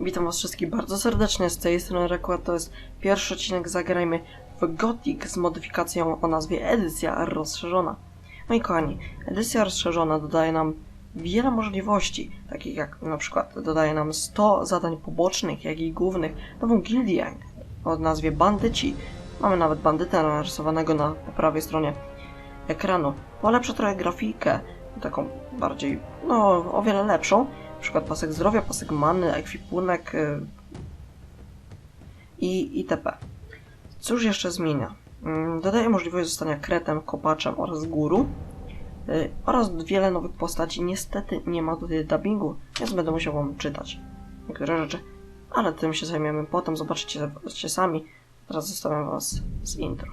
Witam was wszystkich bardzo serdecznie, z tej strony Rekord, to jest pierwszy odcinek Zagrajmy w Gothic z modyfikacją o nazwie Edycja rozszerzona. Moi kochani, edycja rozszerzona dodaje nam wiele możliwości, takich jak na przykład dodaje nam 100 zadań pobocznych, jak i głównych, nową gildię o nazwie Bandyci. Mamy nawet bandytę narysowanego na prawej stronie ekranu. Polepsza trochę grafikę, taką bardziej, no o wiele lepszą. Na przykład pasek zdrowia, pasek many, ekwipunek y, i itp. Cóż jeszcze zmienia? Mm, Dodaje możliwość zostania kretem, kopaczem oraz guru y, oraz wiele nowych postaci. Niestety nie ma tutaj dubbingu, więc będę musiał wam czytać niektóre rzeczy, ale tym się zajmiemy potem, zobaczycie się sami. Teraz zostawiam was z intro.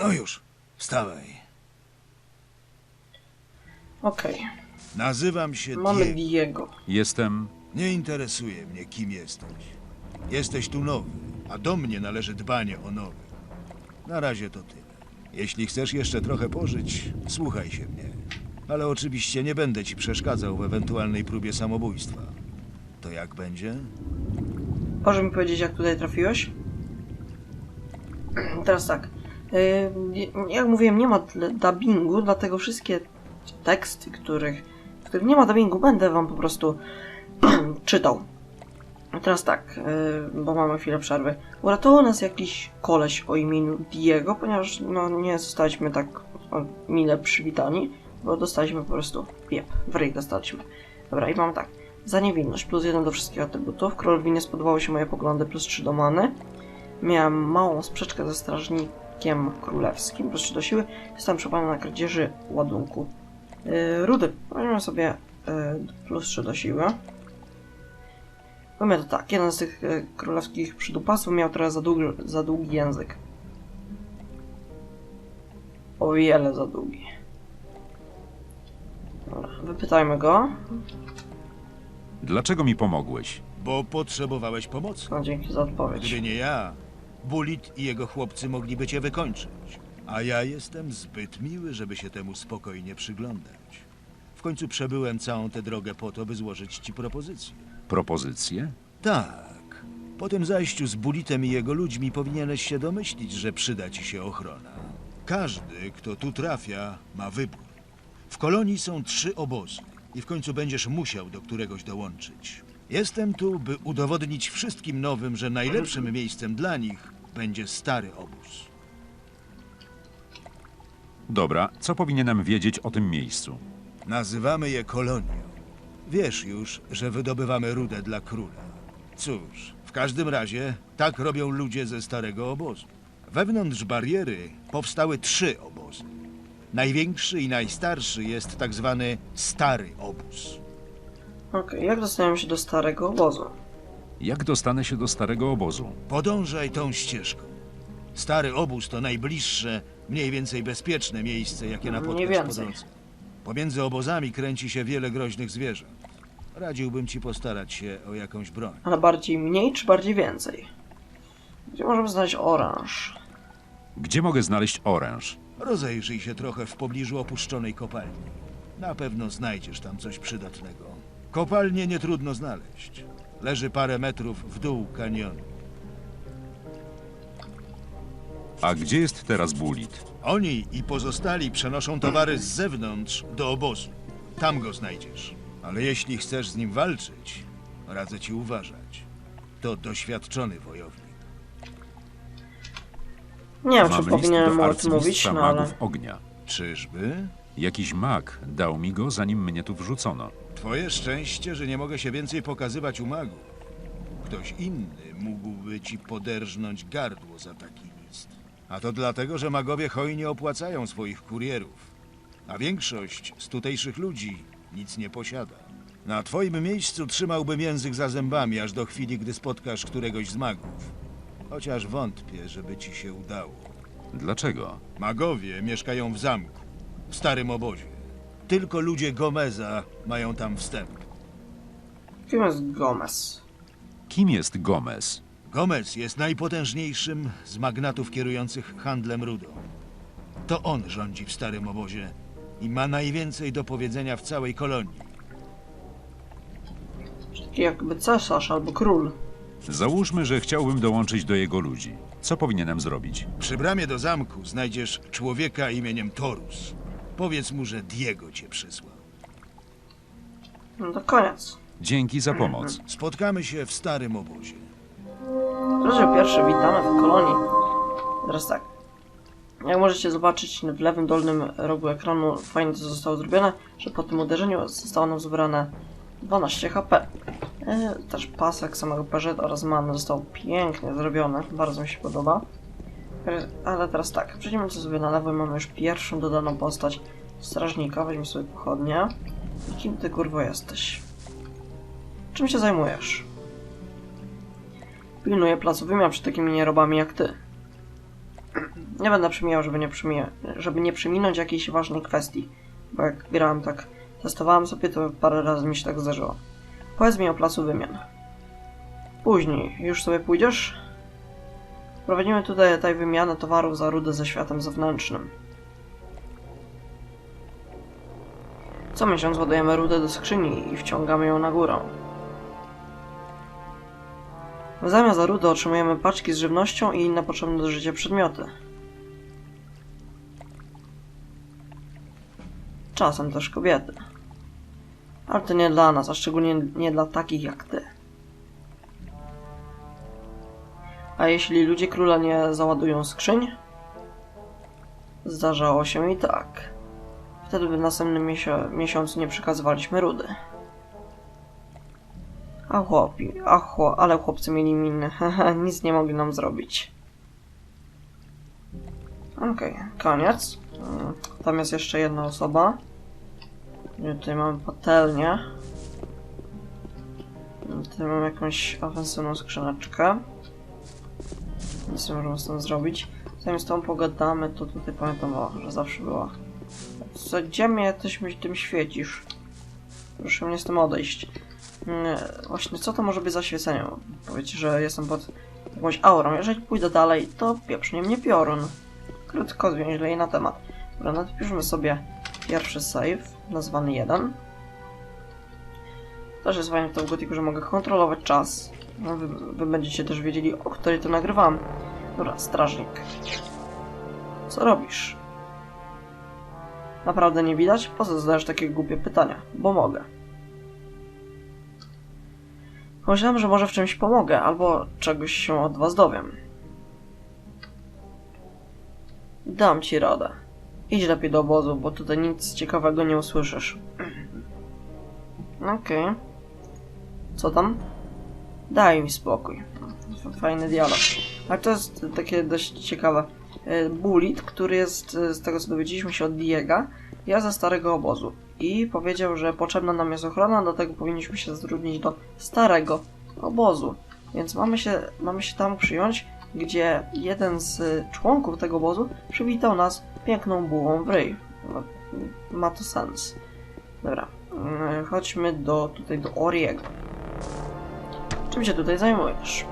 No już, wstawaj. Okej, Nazywam się mamy Diego. Diego. Jestem. Nie interesuje mnie, kim jesteś. Jesteś tu nowy, a do mnie należy dbanie o nowych. Na razie to tyle. Jeśli chcesz jeszcze trochę pożyć, słuchaj się mnie. Ale oczywiście nie będę ci przeszkadzał w ewentualnej próbie samobójstwa. To jak będzie? Możesz mi powiedzieć, jak tutaj trafiłeś? Teraz tak. Jak mówiłem, nie ma dubbingu, dlatego wszystkie teksty, których, których nie ma dubbingu, będę wam po prostu czytał. Teraz tak, bo mamy chwilę przerwy. Uratował nas jakiś koleś o imieniu Diego, ponieważ no, nie zostaliśmy tak mile przywitani, bo dostaliśmy po prostu piep, w ryj dostaliśmy. Dobra, i mam tak. Za niewinność, plus jeden do wszystkich atrybutów. Królowi nie spodobały się moje poglądy, plus 3 do many. Miałem małą sprzeczkę ze strażnikiem królewskim, plus 3 do siły. Jestem przebrany na kradzieży ładunku. Yy, rudy, weźmiemy sobie yy, plus 3 do siły. Powiem to tak, jeden z tych yy, królewskich przydupasów miał trochę za długi, za długi język. O wiele za długi. Dobra, wypytajmy go. Dlaczego mi pomogłeś? Bo potrzebowałeś pomocy. No, dzięki za odpowiedź. Gdyby nie ja, Bulit i jego chłopcy mogliby cię wykończyć. A ja jestem zbyt miły, żeby się temu spokojnie przyglądać. W końcu przebyłem całą tę drogę po to, by złożyć ci propozycję. Propozycje? Tak. Po tym zajściu z Bulitem i jego ludźmi powinieneś się domyślić, że przyda ci się ochrona. Każdy, kto tu trafia, ma wybór. W kolonii są trzy obozy i w końcu będziesz musiał do któregoś dołączyć. Jestem tu, by udowodnić wszystkim nowym, że najlepszym miejscem dla nich będzie stary obóz. Dobra, co powinienem wiedzieć o tym miejscu? Nazywamy je kolonią. Wiesz już, że wydobywamy rudę dla króla. Cóż, w każdym razie tak robią ludzie ze starego obozu. Wewnątrz bariery powstały trzy obozy. Największy i najstarszy jest tak zwany stary obóz. Okej, jak dostaniemy się do starego obozu? Jak dostanę się do starego obozu? Podążaj tą ścieżką. Stary obóz to najbliższe, mniej więcej bezpieczne miejsce, jakie Mniej napotkasz po więcej. drodze. Pomiędzy obozami kręci się wiele groźnych zwierząt. Radziłbym ci postarać się o jakąś broń. Ale bardziej mniej czy bardziej więcej? Gdzie możemy znaleźć oranż? Gdzie mogę znaleźć oręż? Rozejrzyj się trochę w pobliżu opuszczonej kopalni. Na pewno znajdziesz tam coś przydatnego. Kopalnię nie trudno znaleźć. Leży parę metrów w dół kanionu. A gdzie jest teraz Bulit? Oni i pozostali przenoszą towary z zewnątrz do obozu. Tam go znajdziesz. Ale jeśli chcesz z nim walczyć, radzę ci uważać. To doświadczony wojownik. Nie wiem, czy Mam list powinienem do o tym mówić, arcymistrza no ale... magów ognia. Czyżby? Jakiś mag dał mi go, zanim mnie tu wrzucono. Twoje szczęście, że nie mogę się więcej pokazywać u magów. Ktoś inny mógłby ci poderżnąć gardło za taki list. A to dlatego, że magowie hojnie opłacają swoich kurierów. A większość z tutejszych ludzi nic nie posiada. Na twoim miejscu trzymałbym język za zębami, aż do chwili, gdy spotkasz któregoś z magów. Chociaż wątpię, żeby ci się udało. Dlaczego? Magowie mieszkają w zamku, w starym obozie. Tylko ludzie Gomeza mają tam wstęp. Kim jest Gomez? Kim jest Gomez? Gomez jest najpotężniejszym z magnatów kierujących handlem rudą. To on rządzi w starym obozie i ma najwięcej do powiedzenia w całej kolonii. Taki jakby cesarz albo król. Załóżmy, że chciałbym dołączyć do jego ludzi. Co powinienem zrobić? Przy bramie do zamku znajdziesz człowieka imieniem Torus. Powiedz mu, że Diego cię przysłał. No to koniec. Dzięki za pomoc. Spotkamy się w starym obozie. Rozdział pierwszy, witamy w kolonii. Teraz tak. Jak możecie zobaczyć w lewym dolnym rogu ekranu, fajnie to zostało zrobione, że po tym uderzeniu zostało nam zebrane 12 HP. E, też pasek samego Peugeot oraz many został pięknie zrobiony, bardzo mi się podoba. E, ale teraz tak, przejdziemy sobie na lewo mamy już pierwszą dodaną postać strażnika, weźmy sobie pochodnie. I kim ty kurwo jesteś? Czym się zajmujesz? Pilnuję placu wymian przed takimi nierobami jak ty. Nie będę przemijał, żeby nie, przemija, żeby nie przeminąć jakiejś ważnej kwestii. Bo jak grałem tak, testowałem sobie, to parę razy mi się tak zdarzyło. Powiedz mi o placu wymian. Później, już sobie pójdziesz? Prowadzimy tutaj, wymianę towarów za rudę ze światem zewnętrznym. Co miesiąc ładujemy rudę do skrzyni i wciągamy ją na górę. W zamian za rudę otrzymujemy paczki z żywnością i inne potrzebne do życia przedmioty. Czasem też kobiety. Ale to nie dla nas, a szczególnie nie dla takich jak ty. A jeśli ludzie króla nie załadują skrzyń? Zdarzało się i tak. Wtedy w następnym miesio- miesiącu nie przekazywaliśmy rudy. A chłopi, a chło, ale chłopcy mieli miny. Nic nie mogli nam zrobić. Okej, koniec. Mm, Tam jest jeszcze jedna osoba. Tutaj mamy patelnię. Tutaj mam jakąś ofensywną skrzyneczkę. Nic nie możemy z tym zrobić. Zanim z tą pogadamy, to tutaj pamiętam, o, że zawsze była. Co, gdzie mnie tyś tym świecisz? Proszę mnie z tym odejść. Nie, właśnie, co to może być za świecenie? Powiecie, że jestem pod jakąś aurą. Jeżeli pójdę dalej, to pieprznie mnie piorun. Krótko, zwięźle i na temat. Dobra, napiszmy sobie pierwszy save, nazwany 1. Też jest fajnie w tym gotiku, że mogę kontrolować czas. No, wy, wy będziecie też wiedzieli, o której to nagrywam. Dobra, strażnik. Co robisz? Naprawdę nie widać? Po co zadajesz takie głupie pytania? Bo mogę. Myślałem, że może w czymś pomogę, albo czegoś się od was dowiem. Dam ci radę. Idź lepiej do obozu, bo tutaj nic ciekawego nie usłyszysz. Okej. Co tam? Daj mi spokój. Fajny dialog. Ale to jest takie dość ciekawe. E, Bullet, który jest, e, z tego co dowiedzieliśmy się od Diega, ja ze starego obozu. I powiedział, że potrzebna nam jest ochrona, dlatego powinniśmy się zatrudnić do starego obozu. Więc mamy się, mamy się tam przyjąć, gdzie jeden z członków tego obozu przywitał nas piękną bułą w ryj. Ma to sens. Dobra, mm, chodźmy do, tutaj do Oriego. Czym się tutaj zajmujesz?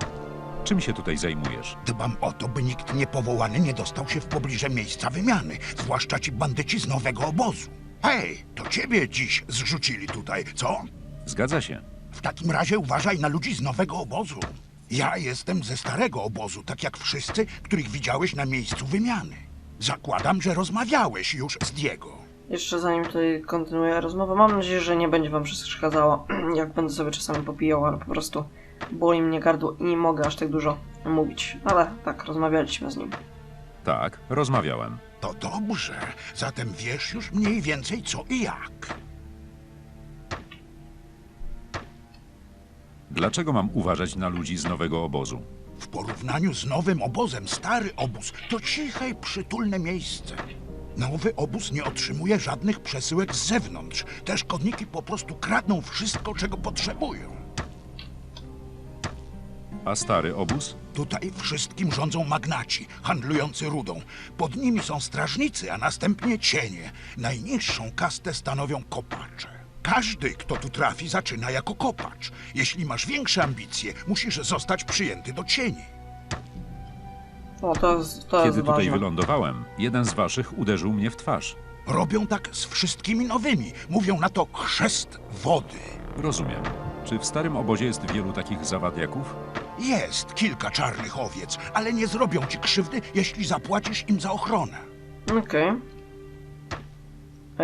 Czym się tutaj zajmujesz? Dbam o to, by nikt niepowołany nie dostał się w pobliże miejsca wymiany, zwłaszcza ci bandyci z nowego obozu. Hej, to ciebie dziś zrzucili tutaj, co? Zgadza się. W takim razie uważaj na ludzi z nowego obozu. Ja jestem ze starego obozu, tak jak wszyscy, których widziałeś na miejscu wymiany. Zakładam, że rozmawiałeś już z Diego. Jeszcze zanim tutaj kontynuuję rozmowę, mam nadzieję, że nie będzie wam przeszkadzało, jak będę sobie czasami popijał, ale po prostu boli mnie gardło i nie mogę aż tak dużo mówić. Ale tak, rozmawialiśmy z nim. Tak, rozmawiałem. To dobrze, zatem wiesz już mniej więcej co i jak. Dlaczego mam uważać na ludzi z nowego obozu? W porównaniu z nowym obozem, stary obóz to ciche i przytulne miejsce. Nowy obóz nie otrzymuje żadnych przesyłek z zewnątrz. Te szkodniki po prostu kradną wszystko, czego potrzebują. A stary obóz? Tutaj wszystkim rządzą magnaci, handlujący rudą. Pod nimi są strażnicy, a następnie cienie. Najniższą kastę stanowią kopacze. Każdy, kto tu trafi, zaczyna jako kopacz. Jeśli masz większe ambicje, musisz zostać przyjęty do cieni. O, to jest, to Kiedy jest tutaj ważne. wylądowałem, jeden z waszych uderzył mnie w twarz. Robią tak z wszystkimi nowymi. Mówią na to chrzest wody. Rozumiem. Czy w starym obozie jest wielu takich zawadiaków? Jest kilka czarnych owiec, ale nie zrobią ci krzywdy, jeśli zapłacisz im za ochronę. Okej.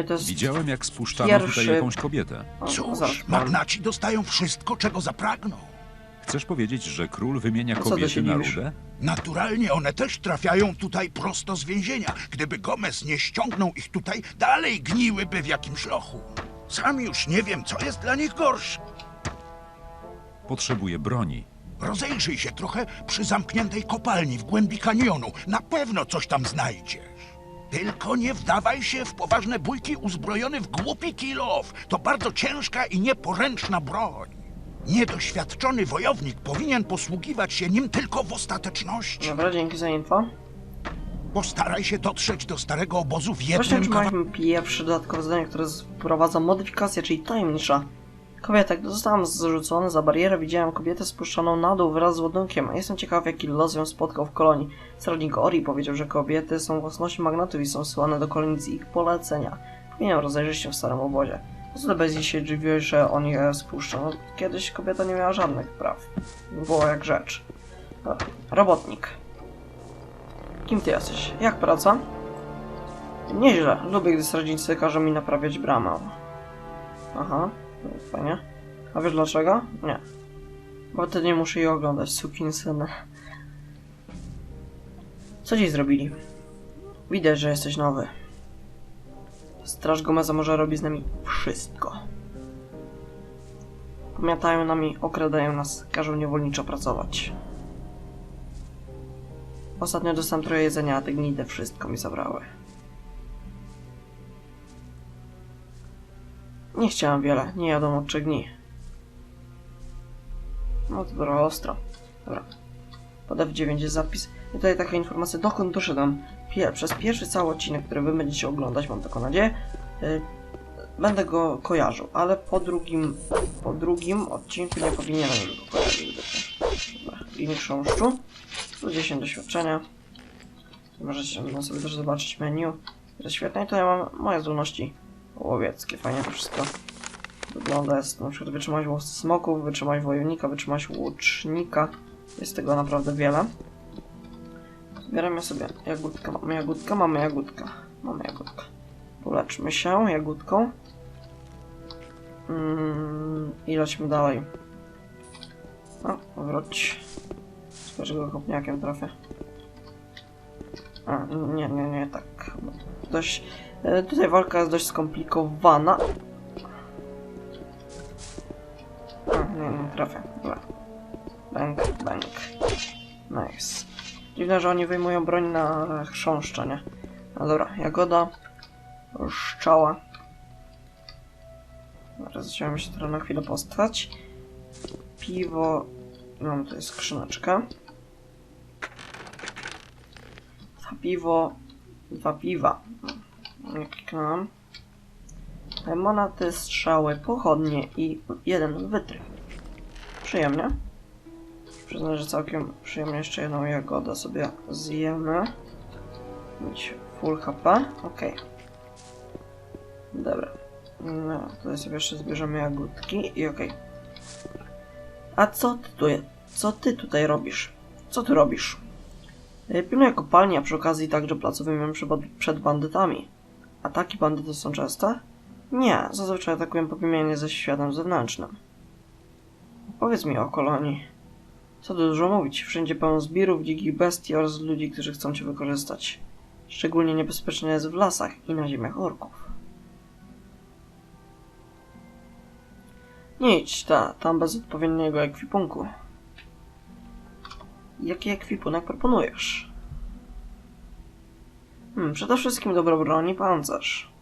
To jest... Widziałem, jak spuszczano Pierwszy- tutaj jakąś kobietę. O, Cóż, zaraz, magnaci dostają wszystko, czego zapragną. Chcesz powiedzieć, że król wymienia co ty kobiety się na dziwisz? rudę? Naturalnie one też trafiają tutaj prosto z więzienia. Gdyby Gomez nie ściągnął ich tutaj, dalej gniłyby w jakimś lochu. Sam już nie wiem, co jest dla nich gorsze. Potrzebuję broni. Rozejrzyj się trochę przy zamkniętej kopalni w głębi kanionu. Na pewno coś tam znajdziesz. Tylko nie wdawaj się w poważne bójki uzbrojony w głupi kilow. To bardzo ciężka i nieporęczna broń. Niedoświadczony wojownik powinien posługiwać się nim tylko w ostateczności. Dobra, dzięki za info. Postaraj się dotrzeć do starego obozu w Właśnie jednym kawałku. otrzymaliśmy pierwsze dodatkowe zadanie, które wprowadza modyfikację, czyli tajemnicza. Kobieta, gdy zostałam zrzucony za barierę, widziałem kobietę spuszczoną na dół wraz z ładunkiem. Jestem ciekaw, jaki los ją spotkał w kolonii. Strażnik Ori powiedział, że kobiety są własnością magnatów i są syłane do kolonii z ich polecenia. Powinienem rozejrzeć się w starym obozie. Co bez się dziwiłeś, że on je spuszcza? No, kiedyś kobieta nie miała żadnych praw. Było jak rzecz. Robotnik. Kim ty jesteś? Jak praca? Nieźle. Lubię, gdy strażnicy każą mi naprawiać bramę. Aha, fajnie. A wiesz dlaczego? Nie. Bo wtedy nie muszę jej oglądać, sukinsyny. Co dziś zrobili? Widać, że jesteś nowy. Straż Gomeza może robi z nami wszystko. Pomiatają nami, okradają nas, każą niewolniczo pracować. Ostatnio dostałem trochę jedzenia, a te gnidy wszystko mi zabrały. Nie chciałem wiele, nie jadą od trzech dni. No to trochę ostro. Dobra. Pod F9 jest zapis. I tutaj taka informacja, dokąd doszedłem. Pie przez pierwszy cały odcinek, który wy będziecie oglądać, mam taką nadzieję, y, będę go kojarzył, ale po drugim, po drugim odcinku nie powinienem go kojarzyć. Dobra, linii chrząszczu. Tu 10 doświadczenia. Możecie sobie też zobaczyć menu. To świetne i tutaj mam moje zdolności łowieckie. Fajnie to wszystko wygląda. Jest na przykład wytrzymać łowcy smoków, wytrzymać wojownika, wytrzymać łucznika. Jest tego naprawdę wiele. Zbieramy sobie jagódkę. Mamy jagódkę, mamy jagódkę. Mamy jagódkę. Uleczmy się jagódką. Mm, I lecimy dalej. O, wróć. Spójrz go kopniakiem trafię. A, nie, nie, nie, tak. Dość, e, tutaj walka jest dość skomplikowana. A, nie, nie, trafię. Dobra. Bang, bang. Nice. Dziwne, że oni wyjmują broń na chrząszcza, nie? No dobra, jagoda. Szczała. Teraz chciałem się trochę na chwilę postać. Piwo. Mam tutaj skrzyneczkę. Dwa piwo. Dwa piwa. Nie kliknąłem. Monaty, strzały, pochodnie i jeden wytrych. Przyjemnie. Przyznam, że całkiem przyjemnie jeszcze jedną jagodę sobie zjemy. Mieć full HP. Okej. Dobra. No, tutaj sobie jeszcze zbierzemy jagódki i okej. A co ty tu, co ty tutaj robisz? Co ty robisz? Y, Pilnuję kopalni, a przy okazji także placowym przed, przed bandytami. Ataki bandytów są częste? Nie, zazwyczaj atakują po wymianie ze światem zewnętrznym. Powiedz mi o kolonii. Co tu dużo mówić, wszędzie pełno zbirów, dzikich bestii oraz ludzi, którzy chcą cię wykorzystać. Szczególnie niebezpieczne jest w lasach i na ziemiach orków. Nie idź ta, tam bez odpowiedniego ekwipunku. Jaki ekwipunek proponujesz? Hmm, przede wszystkim dobro broń i pancerz.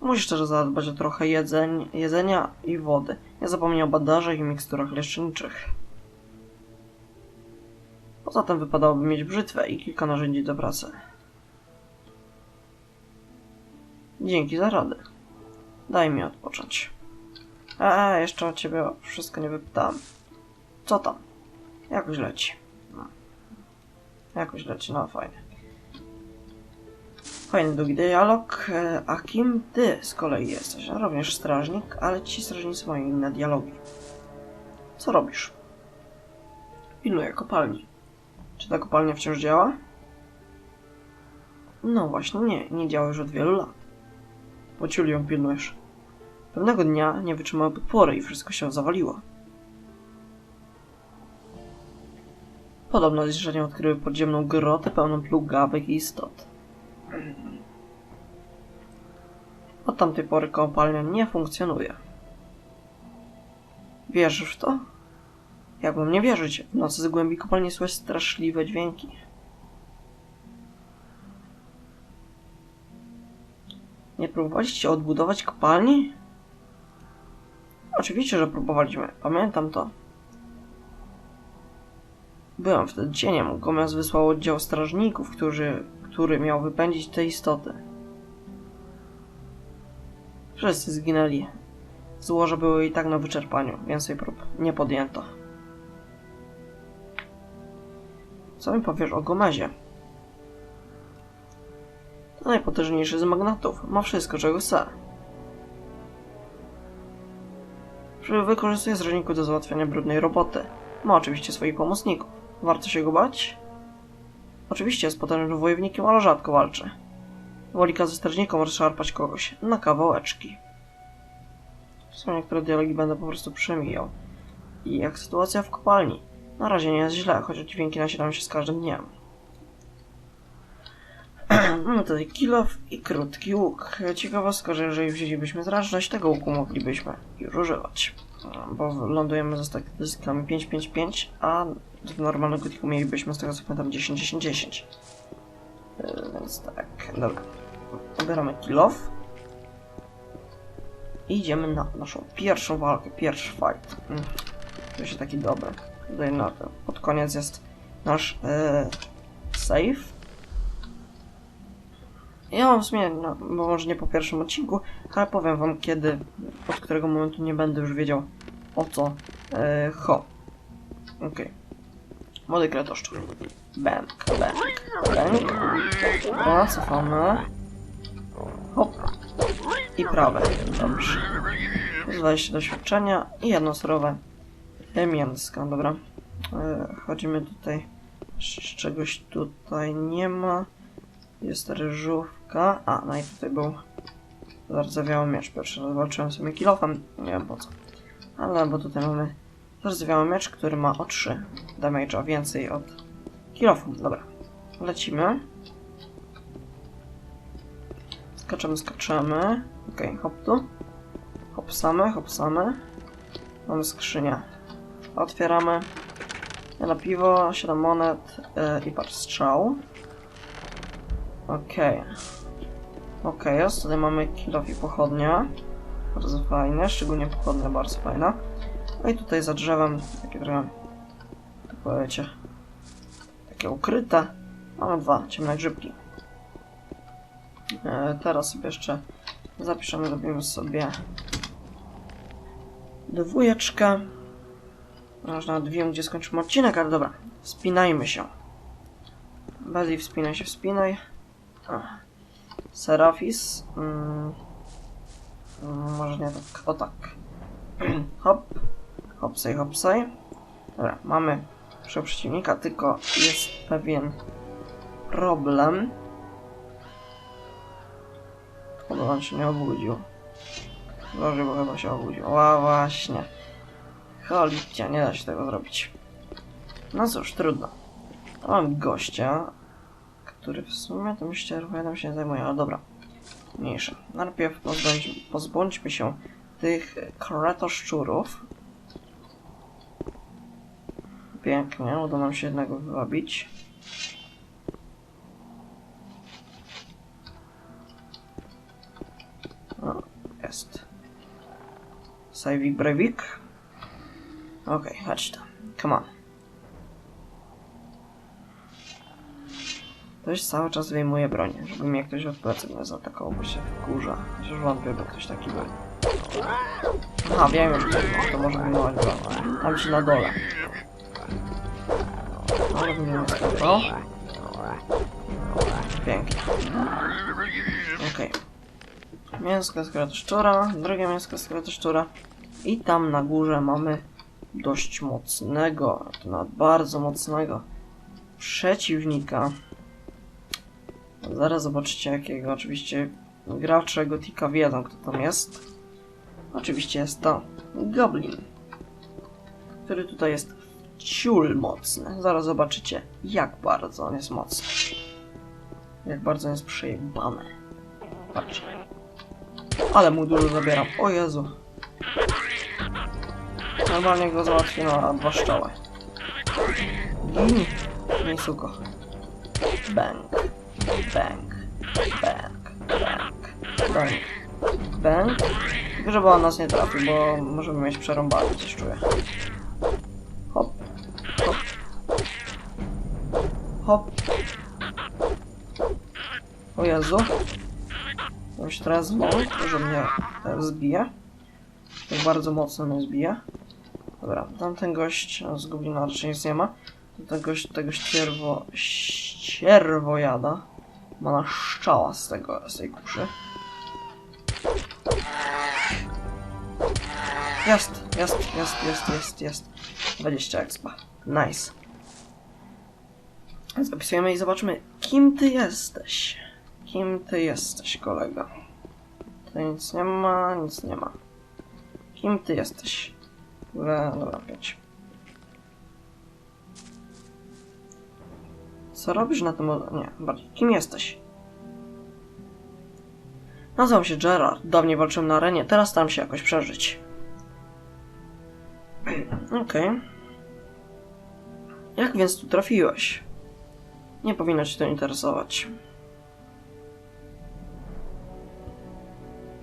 Musisz też zadbać o trochę jedzeń, jedzenia i wody. Nie zapomnij o bandażach i miksturach leczniczych. Poza tym wypadałoby mieć brzytwę i kilka narzędzi do pracy. Dzięki za radę. Daj mi odpocząć. Eee, jeszcze o ciebie wszystko nie wypytałem. Co tam? Jakoś leci. No. Jakoś leci, no fajnie. Fajny długi dialog. E, A kim ty z kolei jesteś? Również strażnik, ale ci strażnicy mają inne dialogi. Co robisz? Pilnuję kopalni. Czy ta kopalnia wciąż działa? No właśnie nie, nie działa już od wielu lat. Po ciulu ją pilnujesz. Pewnego dnia nie wytrzymały podpory i wszystko się zawaliło. Podobno zjeżdżenia odkryły podziemną grotę pełną plugawych istot. Od tamtej pory kopalnia nie funkcjonuje. Wierzysz w to? Jakbym nie wierzyć. W nocy z głębi kopalni słychać straszliwe dźwięki. Nie próbowaliście odbudować kopalni? Oczywiście, że próbowaliśmy. Pamiętam to. Byłem wtedy cieniem. Gomez wysłał oddział strażników, którzy, który miał wypędzić te istoty. Wszyscy zginęli. Złoże były i tak na wyczerpaniu. Więcej prób nie podjęto. Co mi powiesz o Gomezie? To najpotężniejszy z magnatów. Ma wszystko, czego chce. Wykorzystuje strażników do załatwiania brudnej roboty. Ma oczywiście swoich pomocników. Warto się go bać? Oczywiście jest potężnym wojownikiem, ale rzadko walczy. Woli kazać strażnikom rozszarpać kogoś na kawałeczki. Są niektóre dialogi będę po prostu przemijał. I jak sytuacja w kopalni? Na razie nie jest źle, choć dźwięki nasilają się z każdym dniem. Mamy tutaj kilof i krótki łuk. Ciekawostka, że jeżeli wzięlibyśmy zrażność, tego łuku moglibyśmy już używać. Bo lądujemy ze statystykami 5-5-5, a w normalnym gotiku mielibyśmy z tego co pamiętam 10-10-10. Yy, Więc tak, dobra. Pobieramy kilof. I idziemy na naszą pierwszą walkę, pierwszy fight. Mm, To się taki dobry. Tutaj na, pod koniec jest nasz e, save. Ja mam w sumie, no, może nie po pierwszym odcinku, ale powiem wam kiedy, od którego momentu nie będę już wiedział o co e, ho. Okej. Młody kretoszczur. Bank, bank, bank. Dobra, cofamy. Hop. I prawe. Dobrze. 20 doświadczenia i jedno surowe dobra. E, chodzimy tutaj, czegoś tutaj nie ma. Jest A, no i tutaj był zardzewiały miecz. Pierwszy raz walczyłem sobie kilofem. Nie wiem po co. Ale bo tutaj mamy zardzewiały miecz, który ma o 3 damage'a więcej od kilofu. Dobra. Lecimy. Skaczemy, skaczemy. Okej, hop tu. Hopsamy, hopsamy. Mamy skrzynię. Otwieramy. Na piwo, 7 monet yy, i par strzał. Okej. Okej, okay, tutaj mamy kilof i pochodnia. Bardzo fajne, szczególnie pochodnia bardzo fajna. No i tutaj za drzewem, takie trochę, jak powiecie, takie ukryte. Mamy dwa ciemne grzybki. E, teraz sobie jeszcze zapiszemy, robimy sobie dwójeczkę. Aż nawet wiem, gdzie skończymy odcinek, ale dobra. Wspinajmy się. Bezi, wspinaj się, wspinaj. Ach. Serafis. Mm. Mm, Może nie tak. O tak. Hop. Hopsaj, hopsaj. Dobra, mamy przeciwnika, tylko jest pewien problem. Chyba on się nie obudził. Dobrze, bo chyba się obudził. Ła, właśnie. Cholicia, nie da się tego zrobić. No cóż, trudno. Mam gościa, który w sumie tym ścierwem się nie zajmuje, ale dobra. Mniejsze. Najpierw pozbądź, pozbądźmy się tych kretoszczurów. Pięknie, uda nam się jednego wywabić. O, jest. Sajwik Brewik. Okej, chodź tam. Come on. Ktoś cały czas wyjmuje broń, żeby mnie ktoś od plecy nie zaatakował, bo się wkurza. Chociaż wątpię, by ktoś taki był. Aha, wiem już, kto to może wyjmować broń. Tam się na dole. Ale wyjmujemy to. Pięknie. Okej. Mięsko z kratoszczura, drugie mięsko z kratoszczura. I tam na górze mamy dość mocnego, to nawet bardzo mocnego przeciwnika. Zaraz zobaczycie jakiego. Oczywiście gracze Gotika wiedzą kto tam jest. Oczywiście jest to Goblin, który tutaj jest ciul mocny. Zaraz zobaczycie jak bardzo on jest mocny. Jak bardzo on jest przejebany. Patrzcie. Ale mu dużo zabieram. O Jezu. Normalnie go załatwię na dwa strzały. Gin. Nie suko. Bang. Bang. Bang. Bang. Bang. Bang. Tylko żeby on nas nie trafił, bo możemy mieć przerąbane, coś czuję. Hop. Hop. Hop. O Jezu. On się teraz zwolni, że mnie zbije. Tak bardzo mocno mnie zbije. Dobra, tamten gość z Goblina raczej nic nie ma. Ten gość, tego ścierwo... ścierwojada ma na szczała z tego, z tej kuszy. Jest, jest, jest, jest, jest, jest. 20 expa. Nice. Zapisujemy i zobaczmy, kim ty jesteś. Kim ty jesteś, kolego? Tutaj nic nie ma, nic nie ma. Kim ty jesteś? Dobra, dobra, pięć. Co robisz na tym... Nie, bardziej. Kim jesteś? Nazywam się Gerard, dawniej walczyłem na arenie, teraz staram się jakoś przeżyć. Okej. Jak więc tu trafiłeś? Nie powinno cię to interesować.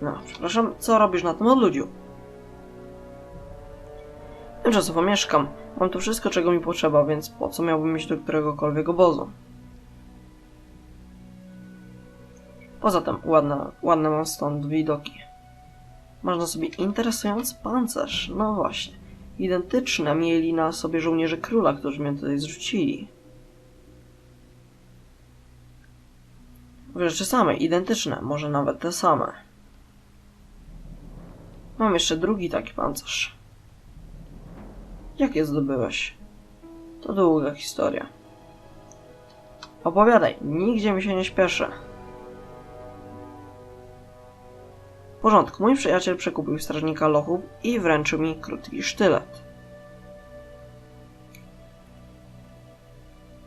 No, przepraszam, co robisz na tym odludziu? Tymczasowo mieszkam. Mam tu wszystko, czego mi potrzeba, więc po co miałbym iść do któregokolwiek obozu? Poza tym, ładne, ładne mam stąd widoki. Masz na sobie interesujący pancerz. No właśnie. Identyczne mieli na sobie żołnierze króla, którzy mnie tutaj zrzucili. Rzeczy samej, identyczne, może nawet te same. Mam jeszcze drugi taki pancerz. Jak je zdobyłeś? To długa historia. Opowiadaj, nigdzie mi się nie śpieszy. W porządku, mój przyjaciel przekupił strażnika lochów i wręczył mi krótki sztylet.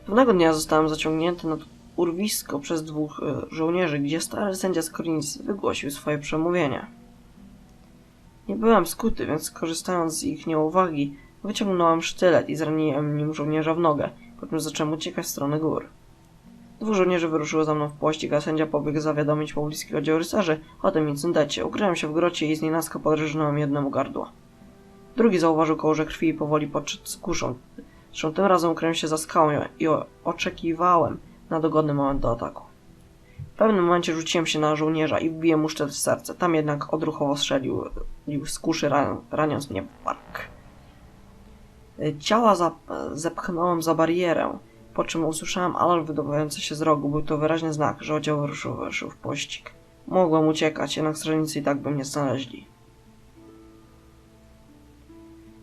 Pewnego dnia zostałem zaciągnięty na urwisko przez dwóch y, żołnierzy, gdzie stary sędzia z wygłosił swoje przemówienie. Nie byłem skuty, więc korzystając z ich nieuwagi, wyciągnąłem sztylet i zraniłem nim żołnierza w nogę, po czym zacząłem uciekać w stronę gór. Dwóch żołnierzy wyruszyło za mną w pościg, a sędzia pobiegł zawiadomić pobliski oddział rycerzy o tym incydencie. Ukryłem się w grocie i znienacka podrżnąłem jednemu gardła. Drugi zauważył kołże krwi i powoli podszedł z kuszą. Zresztą tym razem ukryłem się za skałą i oczekiwałem na dogodny moment do ataku. W pewnym momencie rzuciłem się na żołnierza i wbiłem mu sztylet w serce. Tam jednak odruchowo strzelił z kuszy, ran- raniąc mnie w bark. Ciała za, zepchnąłem za barierę, po czym usłyszałem alarm wydobywający się z rogu. Był to wyraźny znak, że oddział wyruszył, wyruszył w pościg. Mogłem uciekać, jednak strażnicy i tak by mnie znaleźli.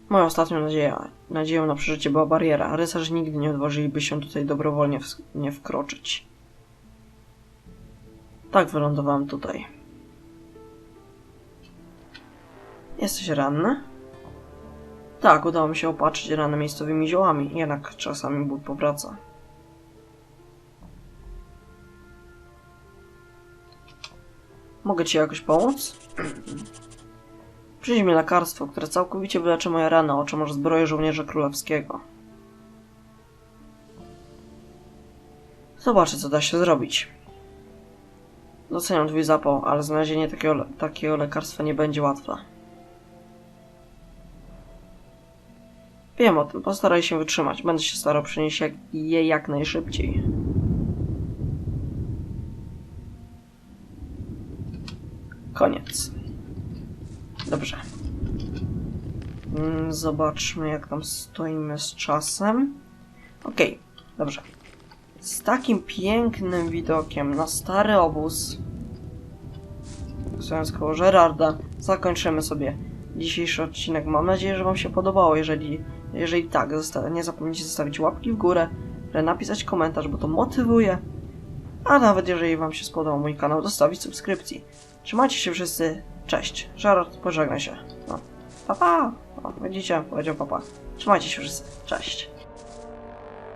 Moją ostatnią nadzieją, nadzieją na przeżycie była bariera. Rycerze nigdy nie odważyliby się tutaj dobrowolnie nie wkroczyć. Tak wylądowałem tutaj. Jesteś ranny? Tak, udało mi się opatrzyć rany miejscowymi ziołami, jednak czasami ból powraca. Mogę ci jakoś pomóc? Przyjdź mi lekarstwo, które całkowicie wyleczy moje rany, o czym zbroję żołnierza królewskiego. Zobaczę, co da się zrobić. Doceniam twój zapał, ale znalezienie takiego, takiego lekarstwa nie będzie łatwe. Wiem o tym, postaraj się wytrzymać. Będę się starał przynieść je jak najszybciej. Koniec. Dobrze. Mm, Zobaczmy, jak tam stoimy z czasem. Okej, dobrze. Z takim pięknym widokiem na stary obóz, stojąc koło Gerarda, zakończymy sobie dzisiejszy odcinek. Mam nadzieję, że Wam się podobało. Jeżeli, jeżeli tak, nie zapomnijcie zostawić łapki w górę, napisać komentarz, bo to motywuje. A nawet jeżeli Wam się spodobał mój kanał, zostawić subskrypcji. Trzymajcie się wszyscy. Cześć. Gerard, pożegnaj się. No. Pa, pa. Widzicie? Powiedział papa. Trzymajcie się wszyscy. Cześć.